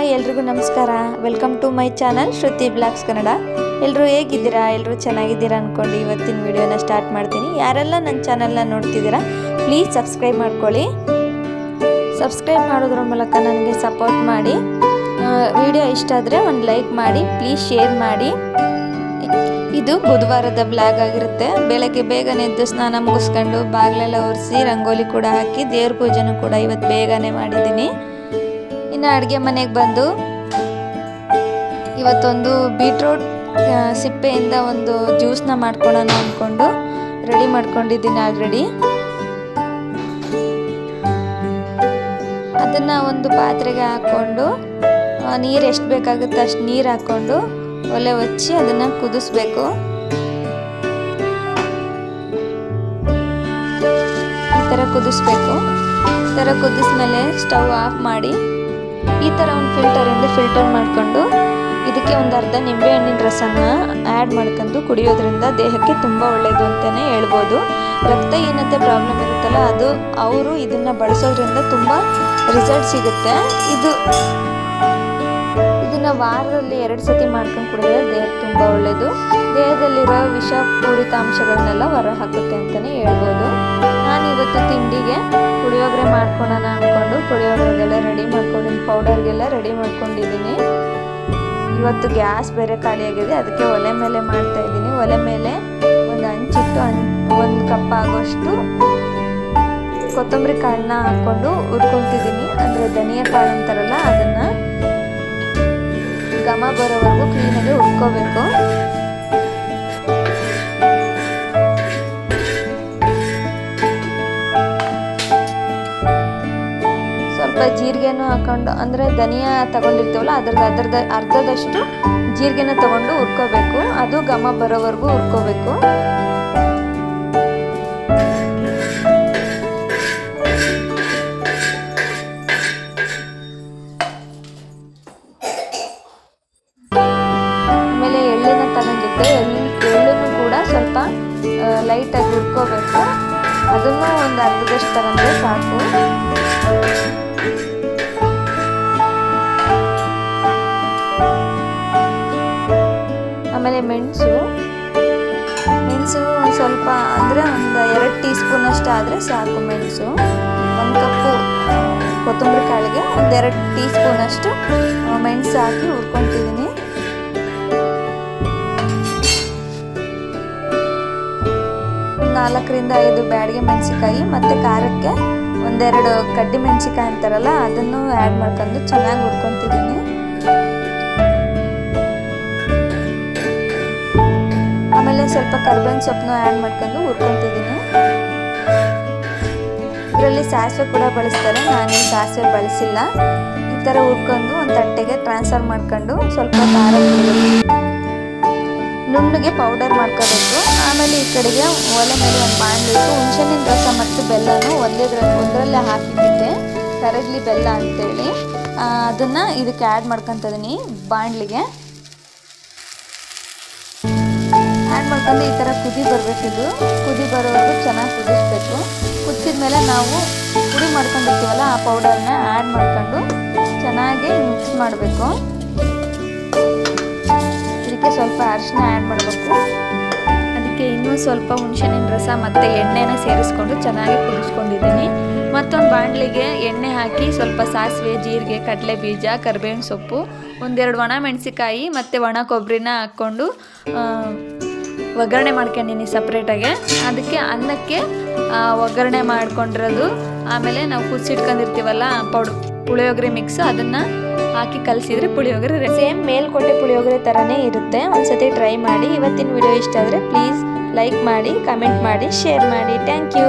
Hi ಎಲ್ರಿಗೂ ನಮಸ್ಕಾರ. Welcome to my channel Shruti blogs Kannada ಎಲ್ಲರೂ ಹೇಗಿದ್ದೀರಾ? ಎಲ್ಲರೂ ಚೆನ್ನಾಗಿದ್ದೀರಾ ಅಂದ್ಕೊಂಡು ಇವತ್ತಿನ ವಿಡಿಯೋನ ಸ್ಟಾರ್ಟ್ ಮಾಡ್ತೀನಿ. ಯಾರೆಲ್ಲ ನನ್ನ ಚಾನಲ್ನ ನೋಡ್ತಿದ್ದೀರಾ ಪ್ಲೀಸ್ ಸಬ್ಸ್ಕ್ರೈಬ್ ಮಾಡ್ಕೊಳ್ಳಿ. ಸಬ್ಸ್ಕ್ರೈಬ್ ಮಾಡೋದ್ರ ಮೂಲಕ ನನಗೆ ಸಪೋರ್ಟ್ ಮಾಡಿ. ವಿಡಿಯೋ ಇಷ್ಟ ಆದರೆ ಒಂದು ಲೈಕ್ ಮಾಡಿ ಪ್ಲೀಸ್ ಶೇರ್ ಮಾಡಿ. ಇದು ಬುಧವಾರದ ಬ್ಲಾಗ್ ಆಗಿರುತ್ತೆ. ಬೆಳಗ್ಗೆ ಬೇಗನೆ ಎದ್ದು ಸ್ನಾನ ಮುಗಿಸ್ಕೊಂಡು ಬಾಗಿಲೆಲ್ಲ ಒರೆಸಿ, ರಂಗೋಲಿ ಕೂಡ ಹಾಕಿ, ದೇವ್ರ ಪೂಜೆನೂ ಕೂಡ ಇವತ್ತು ಬೇಗನೆ ಮಾಡಿದ್ದೀನಿ. ಇನ್ನು ಅಡುಗೆ ಮನೆಗೆ ಬಂದು ಇವತ್ತೊಂದು ಬೀಟ್ರೂಟ್ ಸಿಪ್ಪೆಯಿಂದ ಒಂದು ಜ್ಯೂಸ್ನ ಮಾಡ್ಕೊಳ್ಳೋಣ ಅಂದ್ಕೊಂಡು ರೆಡಿ ಮಾಡ್ಕೊಂಡಿದ್ದೀನಿ ಆಲ್ರೆಡಿ. ಅದನ್ನು ಒಂದು ಪಾತ್ರೆಗೆ ಹಾಕ್ಕೊಂಡು ನೀರು ಎಷ್ಟು ಬೇಕಾಗುತ್ತೆ ಅಷ್ಟು ನೀರು ಹಾಕ್ಕೊಂಡು ಒಲೆ ಹಚ್ಚಿ ಅದನ್ನು ಕುದಿಸ್ಬೇಕು. ಈ ಥರ ಕುದಿಸ್ಬೇಕು. ಈ ಥರ ಕುದಿಸ್ಮೇಲೆ ಸ್ಟವ್ ಆಫ್ ಮಾಡಿ ಈ ಥರ ಒಂದು ಫಿಲ್ಟರಿಂದ ಫಿಲ್ಟರ್ ಮಾಡಿಕೊಂಡು ಇದಕ್ಕೆ ಒಂದು ಅರ್ಧ ನಿಂಬೆಹಣ್ಣಿನ ರಸನ ಆ್ಯಡ್ ಮಾಡ್ಕೊಂಡು ಕುಡಿಯೋದ್ರಿಂದ ದೇಹಕ್ಕೆ ತುಂಬ ಒಳ್ಳೆಯದು ಅಂತಲೇ ಹೇಳ್ಬೋದು. ರಕ್ತಹೀನತೆ ಪ್ರಾಬ್ಲಮ್ ಇರುತ್ತಲ್ಲ, ಅದು ಅವರು ಇದನ್ನು ಬಳಸೋದ್ರಿಂದ ತುಂಬ ರಿಸಲ್ಟ್ ಸಿಗುತ್ತೆ. ಇದು ಇದನ್ನು ವಾರದಲ್ಲಿ ಎರಡು ಸತಿ ಮಾಡ್ಕೊಂಡು ಕುಡಿದ್ರೆ ದೇಹಕ್ಕೆ ತುಂಬ ಒಳ್ಳೆಯದು ದೇಹದಲ್ಲಿರೋ ವಿಷಪೂರಿತ ಅಂಶಗಳನ್ನೆಲ್ಲ ಹೊರಹಾಕುತ್ತೆ ಅಂತಲೇ ಹೇಳ್ಬೋದು. ನಾನು ಇವತ್ತು ತಿಂಡಿಗೆ ಪುಳಿಯೋಗರೆ ಮಾಡ್ಕೊಳೋಣ ಅಂದ್ಕೊಂಡು ಪುಳಿಯೋಗರೆಗೆಲ್ಲ ರೆಡಿ ಮಾಡ್ಕೊಂಡಿದ್ದೀನಿ ಪೌಡರ್ಗೆಲ್ಲ ರೆಡಿ ಮಾಡ್ಕೊಂಡಿದ್ದೀನಿ ಇವತ್ತು ಗ್ಯಾಸ್ ಬೇರೆ ಖಾಲಿಯಾಗಿದೆ ಅದಕ್ಕೆ ಒಲೆ ಮೇಲೆ ಮಾಡ್ತಾ ಇದ್ದೀನಿ ಒಲೆ ಮೇಲೆ ಒಂದು ಹಂಚಿಟ್ಟು ಹಂ ಒಂದು ಕಪ್ ಆಗೋಷ್ಟು ಕೊತ್ತಂಬರಿ ಕಾಳನ್ನ ಹಾಕ್ಕೊಂಡು ಹುರ್ಕೊತಿದ್ದೀನಿ ಅಂದರೆ ಧನಿಯಾ ಕಾಳು ಅಂತಾರಲ್ಲ, ಅದನ್ನು ಘಮ ಬರೋವರೆಗೂ ಕ್ಲೀನಾಗಿ ಹುರ್ಕೋಬೇಕು. ಸ್ವಲ್ಪ ಜೀರಿಗೆನೂ ಹಾಕೊಂಡು, ಅಂದರೆ ಧನಿಯಾ ತಗೊಂಡಿರ್ತೀವಲ್ಲ, ಅದ್ರದ್ದು ಅದ್ರದ್ದು ಅರ್ಧದಷ್ಟು ಜೀರಿಗೆನ ತಗೊಂಡು ಹುರ್ಕೋಬೇಕು. ಅದು ಘಮ ಬರೋವರೆಗೂ ಹುರ್ಕೋಬೇಕು. ಆಮೇಲೆ ಎಳ್ಳೆನ ತಗೊಂಡಿದ್ದೆ. ಎಳ್ಳು, ಎಳ್ಳನ್ನು ಕೂಡ ಸ್ವಲ್ಪ ಲೈಟಾಗಿ ಹುರ್ಕೋಬೇಕು. ಅದನ್ನು ಒಂದು ಅರ್ಧದಷ್ಟು ತಗೊಂಡ್ರೆ ಸಾಕು. ಮೆಣಸು. ಮೆಣಸು ಒಂದು ಸ್ವಲ್ಪ ಅಂದರೆ ಒಂದು ಎರಡು ಟೀ ಸ್ಪೂನ್ ಅಷ್ಟು ಆದರೆ ಸಾಕು ಮೆಣಸು. ಒಂದು ಕಪ್ಪು ಕೊತ್ತಂಬರಿ ಕಾಳಿಗೆ ಒಂದೆರಡು ಟೀ ಸ್ಪೂನ್ ಅಷ್ಟು ಮೆಣಸು ಹಾಕಿ ಹುರ್ಕೊತಿದ್ದೀನಿ ನಾಲ್ಕರಿಂದ ಐದು ಬ್ಯಾಡಿಗೆ ಮೆಣಸಿಕಾಯಿ ಮತ್ತು ಖಾರಕ್ಕೆ ಒಂದೆರಡು ಕಡ್ಡಿ ಮೆಣಸಿಕಾಯಿ ಅಂತಾರಲ್ಲ, ಅದನ್ನು ಆ್ಯಡ್ ಮಾಡ್ಕೊಂಡು ಚೆನ್ನಾಗಿ ಹುರ್ಕೊತಿದ್ದೀನಿ ಸ್ವಲ್ಪ ಕರ್ಬೇವಿನ ಸೊಪ್ಪನ್ನು ಆ್ಯಡ್ ಮಾಡ್ಕೊಂಡು ಹುರ್ಕೊತಿದ್ದೀನಿ. ಇದರಲ್ಲಿ ಸಾಸಿವೆ ಕೂಡ ಬಳಸ್ತಾರೆ ನಾನೇನು ಸಾಸಿವೆ ಬಳಸಿಲ್ಲ. ಈ ಥರ ಹುರ್ಕೊಂಡು ಒಂದು ತಟ್ಟೆಗೆ ಟ್ರಾನ್ಸ್ಫರ್ ಮಾಡ್ಕೊಂಡು ಸ್ವಲ್ಪ ಖಾರ ನುಣ್ಣಗೆ ಪೌಡರ್ ಮಾಡ್ಕೋಬೇಕು. ಆಮೇಲೆ ಈ ಕಡೆಗೆ ಒಲೆ ಮೇಲೆ ಒಂದು ಮಾಡಬೇಕು ಹುಣಸೆಹಣ್ಣಿನ ರಸ ಮತ್ತು ಬೆಲ್ಲನೂ ಒಂದೇ ಒಂದರಲ್ಲೇ ಹಾಕಿಬಿಟ್ಟೆ. ಕರಗಲಿ ಬೆಲ್ಲ ಅಂತೇಳಿ. ಅದನ್ನು ಇದಕ್ಕೆ ಆ್ಯಡ್ ಮಾಡ್ಕೊತಿದ್ದೀನಿ ಬಾಣಲಿಗೆ. ಆ್ಯಡ್ ಮಾಡ್ಕೊಂಡು ಈ ಥರ ಕುದಿ ಬರಬೇಕಿದು. ಕುದಿ ಬರೋವರೆಗೂ ಚೆನ್ನಾಗಿ ಕುದಿಸ್ಬೇಕು. ಕುದಿಸಿದ ಮೇಲೆ ನಾವು ಪುಡಿ ಮಾಡ್ಕೊಂಡಿರ್ತೀವಲ್ಲ, ಆ ಪೌಡರ್ನ ಆ್ಯಡ್ ಮಾಡ್ಕೊಂಡು ಚೆನ್ನಾಗಿ ಮಿಕ್ಸ್ ಮಾಡಬೇಕು. ಇದಕ್ಕೆ ಸ್ವಲ್ಪ ಅರಿಶಿನ ಆ್ಯಡ್ ಮಾಡಬೇಕು. ಅದಕ್ಕೆ ಇನ್ನೂ ಸ್ವಲ್ಪ ಹುಣಸಿನ ರಸ ಮತ್ತು ಎಣ್ಣೆನ ಸೇರಿಸ್ಕೊಂಡು ಚೆನ್ನಾಗಿ ಕುದಿಸ್ಕೊಂಡಿದ್ದೀನಿ. ಮತ್ತೊಂದು ಬಾಣಲಿಗೆ ಎಣ್ಣೆ ಹಾಕಿ ಸ್ವಲ್ಪ ಸಾಸಿವೆ, ಜೀರಿಗೆ ಕಡಲೆ ಬೀಜ ಕರಿಬೇವಿನ ಸೊಪ್ಪು, ಒಂದೆರಡು ಒಣ ಮೆಣಸಿಕಾಯಿ ಮತ್ತು ಒಣ ಕೊಬ್ಬರಿನ ಹಾಕ್ಕೊಂಡು ಒಗ್ಗರಣೆ ಮಾಡ್ಕೊಂಡಿನಿ ಸಪ್ರೇಟಾಗೆ. ಅದಕ್ಕೆ ಅನ್ನಕ್ಕೆ ಒಗ್ಗರಣೆ ಮಾಡ್ಕೊಂಡಿರೋದು. ಆಮೇಲೆ ನಾವು ಕುದಿಸಿಟ್ಕೊಂಡಿರ್ತೀವಲ್ಲ ಪೌಡ್ ಪುಳಿಯೋಗರೆ ಮಿಕ್ಸ್ ಅದನ್ನು ಹಾಕಿ ಕಲಸಿದ್ರೆ ಪುಳಿಯೋಗರೆ ಸೇಮ್ ಮೇಲ್ಕೋಟೆ ಪುಳಿಯೋಗರೆ ಥರನೇ ಇರುತ್ತೆ. ಒಂದ್ಸತಿ ಟ್ರೈ ಮಾಡಿ. ಇವತ್ತಿನ ವಿಡಿಯೋ ಇಷ್ಟ ಆದರೆ ಪ್ಲೀಸ್ ಲೈಕ್ ಮಾಡಿ ಕಮೆಂಟ್ ಮಾಡಿ ಶೇರ್ ಮಾಡಿ. Thank you